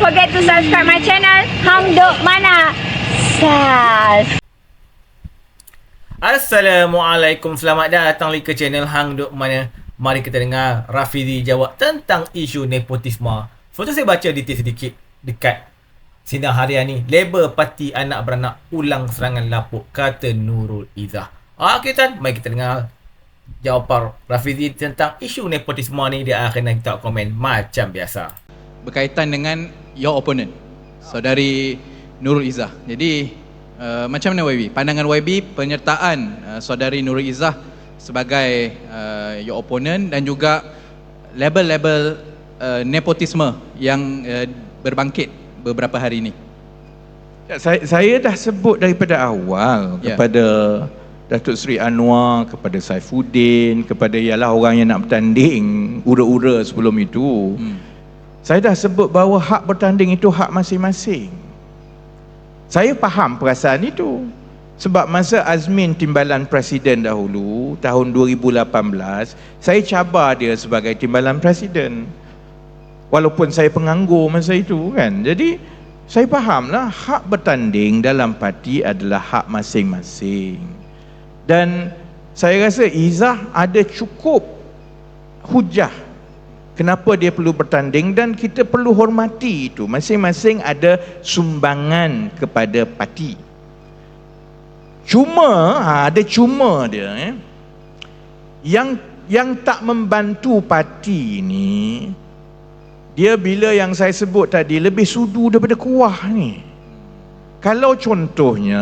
forget to subscribe my channel Hang Duk Mana. Sas. Assalamualaikum. Selamat datang lagi ke channel Hang Duk Mana. Mari kita dengar Rafizi jawab tentang isu nepotisme. Foto saya baca detail sedikit Dekat Sinar harian ni. Label parti anak beranak Ulang serangan lapuk Kata Nurul Izzah. Okey Tan. Mari kita dengar Jawapan Rafizi tentang isu nepotisme ni. Dia akan kita komen Macam biasa. Berkaitan dengan your opponent saudari Nurul Izzah jadi uh, macam mana YB pandangan YB penyertaan uh, saudari Nurul Izzah sebagai uh, your opponent dan juga label-label uh, nepotisme yang uh, berbangkit beberapa hari ini Ya, saya, saya dah sebut daripada awal Ya. kepada Datuk Seri Anwar, kepada Saifuddin, kepada ialah orang yang nak bertanding ura-ura sebelum itu. hmm. Saya dah sebut bahawa hak bertanding itu hak masing-masing. Saya faham perasaan itu. Sebab masa Azmin timbalan presiden dahulu, tahun 2018, saya cabar dia sebagai timbalan presiden. Walaupun saya penganggur masa itu kan. Jadi, saya fahamlah hak bertanding dalam parti adalah hak masing-masing. Dan saya rasa Izzah ada cukup hujah kenapa dia perlu bertanding dan kita perlu hormati itu? Masing-masing ada sumbangan kepada parti cuma ha, ada cuma dia eh. yang yang tak membantu parti ni dia bila yang saya sebut tadi lebih sudu daripada kuah ni. Kalau contohnya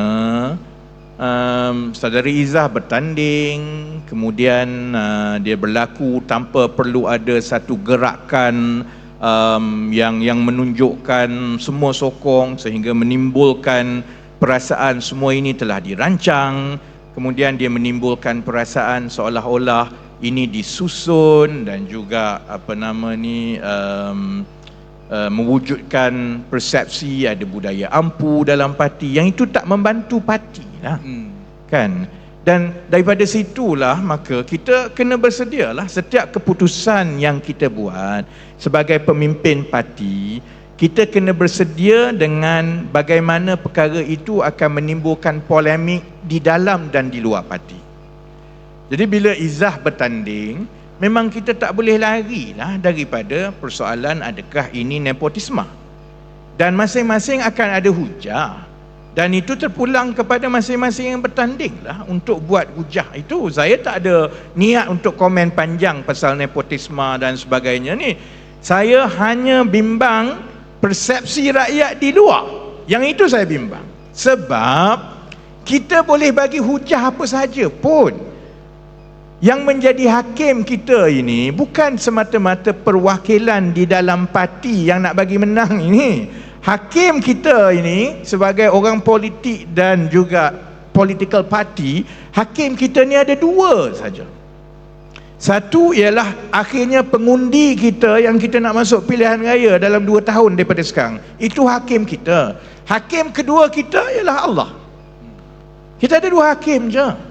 um, saudari Izzah bertanding. Kemudian uh, dia berlaku tanpa perlu ada satu gerakan um, yang yang menunjukkan semua sokong sehingga menimbulkan perasaan semua ini telah dirancang. Kemudian dia menimbulkan perasaan seolah-olah ini disusun dan juga apa nama ni um, uh, mewujudkan persepsi ada budaya ampu dalam parti. Yang itu tak membantu parti lah. Hmm. kan? Dan daripada situlah maka kita kena bersedialah setiap keputusan yang kita buat sebagai pemimpin parti kita kena bersedia dengan bagaimana perkara itu akan menimbulkan polemik di dalam dan di luar parti. Jadi bila Izzah bertanding memang kita tak boleh lari lah daripada persoalan adakah ini nepotisme. Dan masing-masing akan ada hujah. Dan itu terpulang kepada masing-masing yang bertanding lah untuk buat hujah itu. Saya tak ada niat untuk komen panjang pasal nepotisme dan sebagainya ni. Saya hanya bimbang persepsi rakyat di luar. Yang itu saya bimbang. Sebab kita boleh bagi hujah apa saja pun yang menjadi hakim kita ini bukan semata-mata perwakilan di dalam parti yang nak bagi menang ini. Hakim kita ini sebagai orang politik dan juga political party hakim kita ni ada dua saja. Satu ialah akhirnya pengundi kita yang kita nak masuk pilihan raya dalam dua tahun daripada sekarang. Itu hakim kita. Hakim kedua kita ialah Allah. Kita ada dua hakim je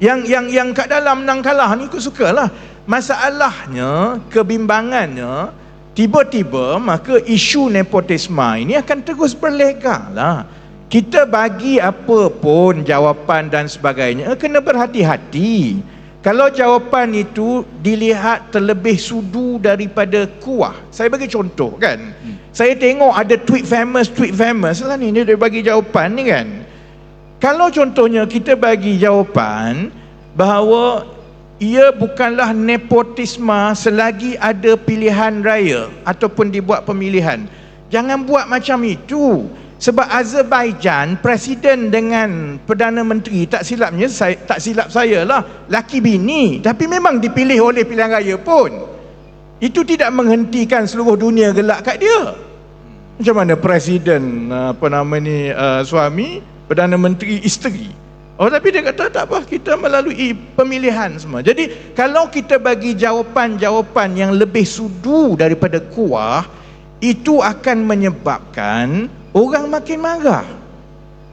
yang yang yang kat dalam menang kalah ni ikut sukalah masalahnya kebimbangannya tiba-tiba maka isu nepotisme ini akan terus berlegar lah. Kita bagi apa pun jawapan dan sebagainya kena berhati-hati. Kalau jawapan itu dilihat terlebih sudu daripada kuah. Saya bagi contoh kan. Hmm. saya tengok ada tweet famous tweet famous lah ni. Dia dia bagi jawapan ni kan kalau contohnya kita bagi jawapan bahawa ia bukanlah nepotisme selagi ada pilihan raya ataupun dibuat pemilihan. Jangan buat macam itu. Sebab Azerbaijan presiden dengan perdana menteri tak silapnya saya tak silap saya lah laki bini tapi memang dipilih oleh pilihan raya pun. Itu tidak menghentikan seluruh dunia gelak kat dia. Macam mana presiden apa nama ni uh, suami Perdana Menteri isteri. Oh tapi dia kata tak apa kita melalui pemilihan semua. Jadi kalau kita bagi jawapan-jawapan yang lebih sudu daripada kuah itu akan menyebabkan orang makin marah.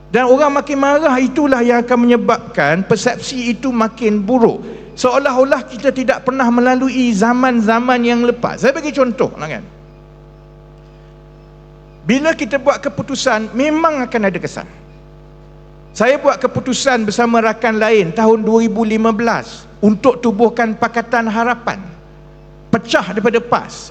Dan orang makin marah itulah yang akan menyebabkan persepsi itu makin buruk. Seolah-olah kita tidak pernah melalui zaman-zaman yang lepas. Saya bagi contoh kan. bila kita buat keputusan memang akan ada kesan. Saya buat keputusan bersama rakan lain tahun 2015 untuk tubuhkan Pakatan Harapan. Pecah daripada PAS.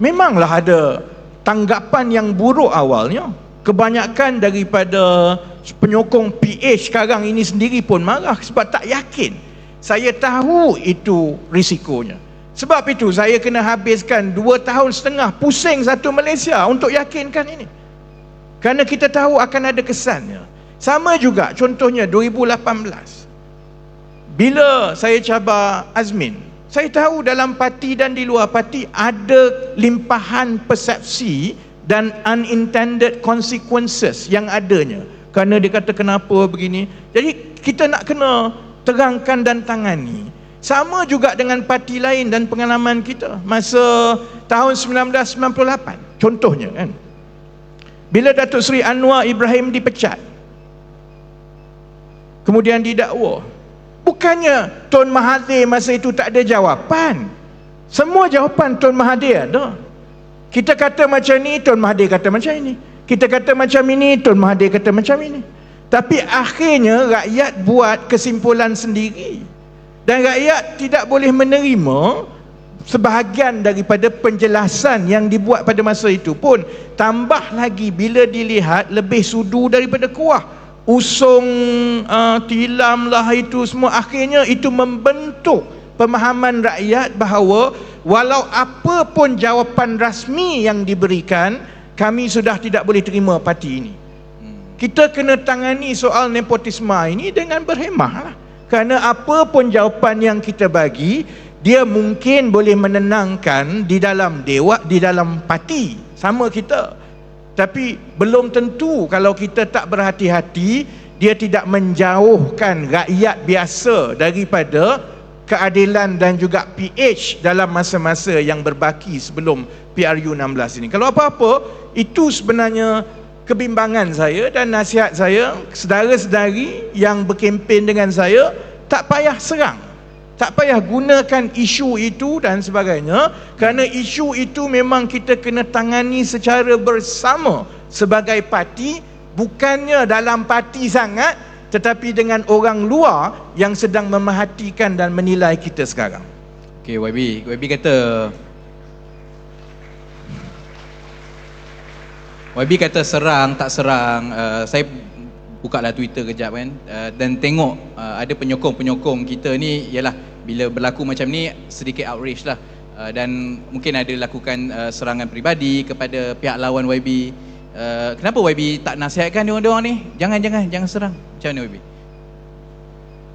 Memanglah ada tanggapan yang buruk awalnya. Kebanyakan daripada penyokong PH sekarang ini sendiri pun marah sebab tak yakin. Saya tahu itu risikonya. Sebab itu saya kena habiskan dua tahun setengah pusing satu Malaysia untuk yakinkan ini. Kerana kita tahu akan ada kesannya. Sama juga contohnya 2018. Bila saya cabar Azmin, saya tahu dalam parti dan di luar parti ada limpahan persepsi dan unintended consequences yang adanya. Kerana dia kata kenapa begini. Jadi kita nak kena terangkan dan tangani. Sama juga dengan parti lain dan pengalaman kita masa tahun 1998. Contohnya kan. Bila Datuk Seri Anwar Ibrahim dipecat. Kemudian didakwa. Bukannya Tun Mahathir masa itu tak ada jawapan. Semua jawapan Tun Mahathir ada. Kita kata macam ni, Tun Mahathir kata macam ini. Kita kata macam ini, Tun Mahathir kata macam ini. Tapi akhirnya rakyat buat kesimpulan sendiri. Dan rakyat tidak boleh menerima sebahagian daripada penjelasan yang dibuat pada masa itu pun tambah lagi bila dilihat lebih sudu daripada kuah usung uh, tilam lah itu semua. Akhirnya itu membentuk pemahaman rakyat bahawa walau apa pun jawapan rasmi yang diberikan kami sudah tidak boleh terima parti ini. Kita kena tangani soal nepotisme ini dengan berhemah lah. Kerana apa pun jawapan yang kita bagi dia mungkin boleh menenangkan di dalam dewa di dalam parti. Sama kita tapi belum tentu kalau kita tak berhati-hati dia tidak menjauhkan rakyat biasa daripada keadilan dan juga PH dalam masa-masa yang berbaki sebelum PRU 16 ini. Kalau apa-apa itu sebenarnya kebimbangan saya dan nasihat saya sedara-sedari yang berkempen dengan saya tak payah serang tak payah gunakan isu itu dan sebagainya kerana isu itu memang kita kena tangani secara bersama sebagai parti bukannya dalam parti sangat tetapi dengan orang luar yang sedang memerhatikan dan menilai kita sekarang Okay, YB. YB kata YB kata serang tak serang uh, saya buka lah Twitter kejap kan uh, dan tengok uh, ada penyokong-penyokong kita ni ialah bila berlaku macam ni sedikit outrage lah uh, dan mungkin ada lakukan uh, serangan peribadi kepada pihak lawan YB uh, kenapa YB tak nasihatkan diorang-diorang ni jangan jangan jangan serang macam mana YB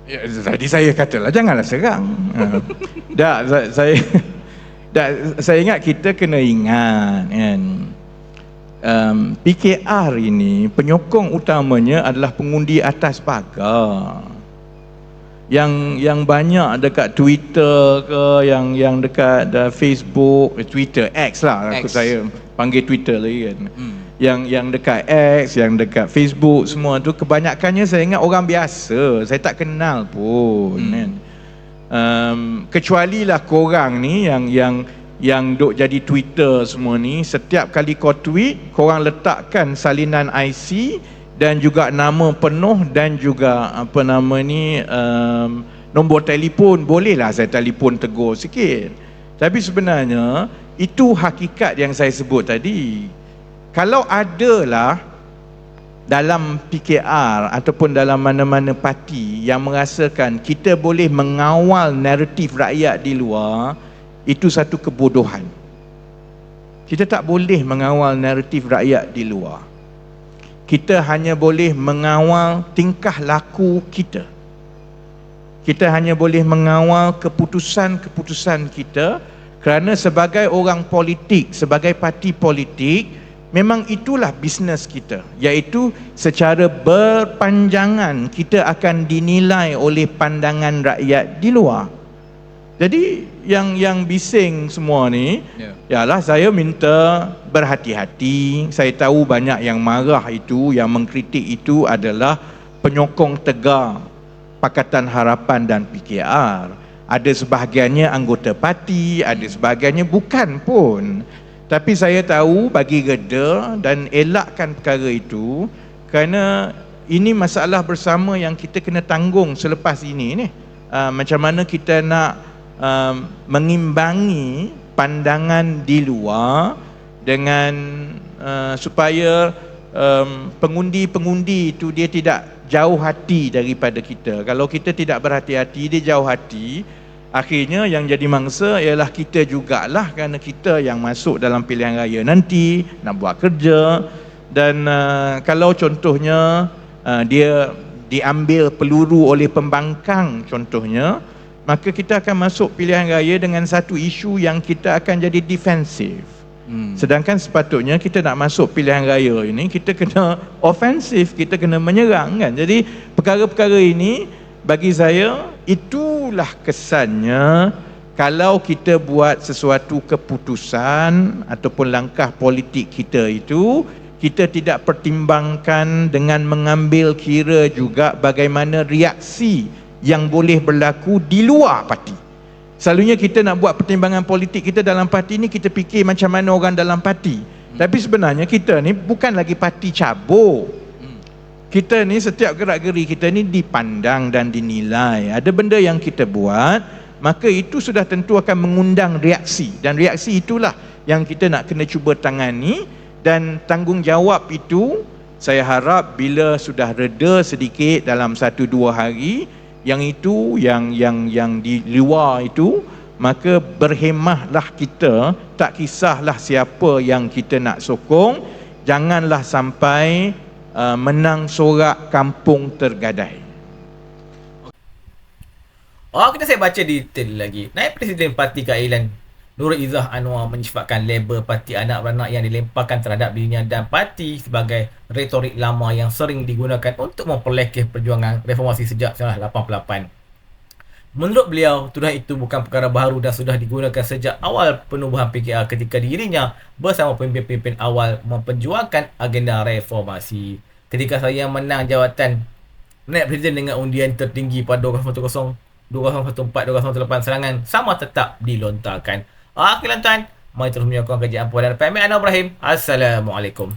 Ya, tadi saya katalah janganlah serang. Ha. Dah sa- saya dah saya ingat kita kena ingat kan. Um, PKR ini penyokong utamanya adalah pengundi atas pagar. Yang yang banyak dekat Twitter ke yang yang dekat uh, Facebook, eh, Twitter X lah aku X. saya panggil Twitter lagi kan. hmm. yang yang dekat X, yang dekat Facebook semua tu kebanyakannya saya ingat orang biasa. Saya tak kenal pun Hmm. hmm. kan. Um, kecuali lah korang ni yang yang yang duk jadi Twitter semua ni setiap kali kau tweet korang letakkan salinan IC dan juga nama penuh dan juga apa nama ni um, nombor telefon. Bolehlah saya telefon tegur sikit. Tapi sebenarnya itu hakikat yang saya sebut tadi. Kalau adalah dalam PKR ataupun dalam mana-mana parti yang merasakan kita boleh mengawal naratif rakyat di luar itu satu kebodohan. Kita tak boleh mengawal naratif rakyat di luar kita hanya boleh mengawal tingkah laku kita kita hanya boleh mengawal keputusan-keputusan kita kerana sebagai orang politik, sebagai parti politik, memang itulah bisnes kita, iaitu secara berpanjangan kita akan dinilai oleh pandangan rakyat di luar. Jadi yang yang bising semua ni Ya. Yalah saya minta berhati-hati. Saya tahu banyak yang marah itu, yang mengkritik itu adalah penyokong tegar Pakatan Harapan dan PKR. Ada sebahagiannya anggota parti, ada sebahagiannya bukan pun. Tapi saya tahu bagi reda dan elakkan perkara itu kerana ini masalah bersama yang kita kena tanggung selepas ini ni. Uh, macam mana kita nak um, mengimbangi pandangan di luar dengan uh, supaya um, pengundi-pengundi itu dia tidak jauh hati daripada kita. Kalau kita tidak berhati-hati, dia jauh hati. Akhirnya yang jadi mangsa ialah kita jugalah kerana kita yang masuk dalam pilihan raya nanti nak buat kerja dan uh, kalau contohnya uh, dia diambil peluru oleh pembangkang contohnya maka kita akan masuk pilihan raya dengan satu isu yang kita akan jadi defensif. Hmm. Sedangkan sepatutnya kita nak masuk pilihan raya ini kita kena ofensif, kita kena menyerang kan. Jadi perkara-perkara ini bagi saya itulah kesannya kalau kita buat sesuatu keputusan ataupun langkah politik kita itu kita tidak pertimbangkan dengan mengambil kira juga bagaimana reaksi yang boleh berlaku di luar parti. Selalunya kita nak buat pertimbangan politik kita dalam parti ni kita fikir macam mana orang dalam parti. Tapi sebenarnya kita ni bukan lagi parti cabur. Kita ni setiap gerak-geri kita ni dipandang dan dinilai. Ada benda yang kita buat, maka itu sudah tentu akan mengundang reaksi dan reaksi itulah yang kita nak kena cuba tangani dan tanggungjawab itu saya harap bila sudah reda sedikit dalam satu dua hari yang itu yang yang yang di luar itu maka berhemahlah kita tak kisahlah siapa yang kita nak sokong janganlah sampai uh, menang sorak kampung tergadai Oh, kita saya baca detail lagi. Naib Presiden Parti Keadilan Nurul Izzah Anwar menyifatkan label parti anak beranak yang dilemparkan terhadap dirinya dan parti sebagai retorik lama yang sering digunakan untuk memperlekeh perjuangan reformasi sejak 1988. Menurut beliau, tuduhan itu bukan perkara baru dan sudah digunakan sejak awal penubuhan PKR ketika dirinya bersama pemimpin-pemimpin awal memperjuangkan agenda reformasi. Ketika saya menang jawatan Naib Presiden dengan undian tertinggi pada 2010 2014-2018 serangan sama tetap dilontarkan. Okey tuan, mari terus menyokong kerja Ampun dan Pemik Anwar Ibrahim. Assalamualaikum.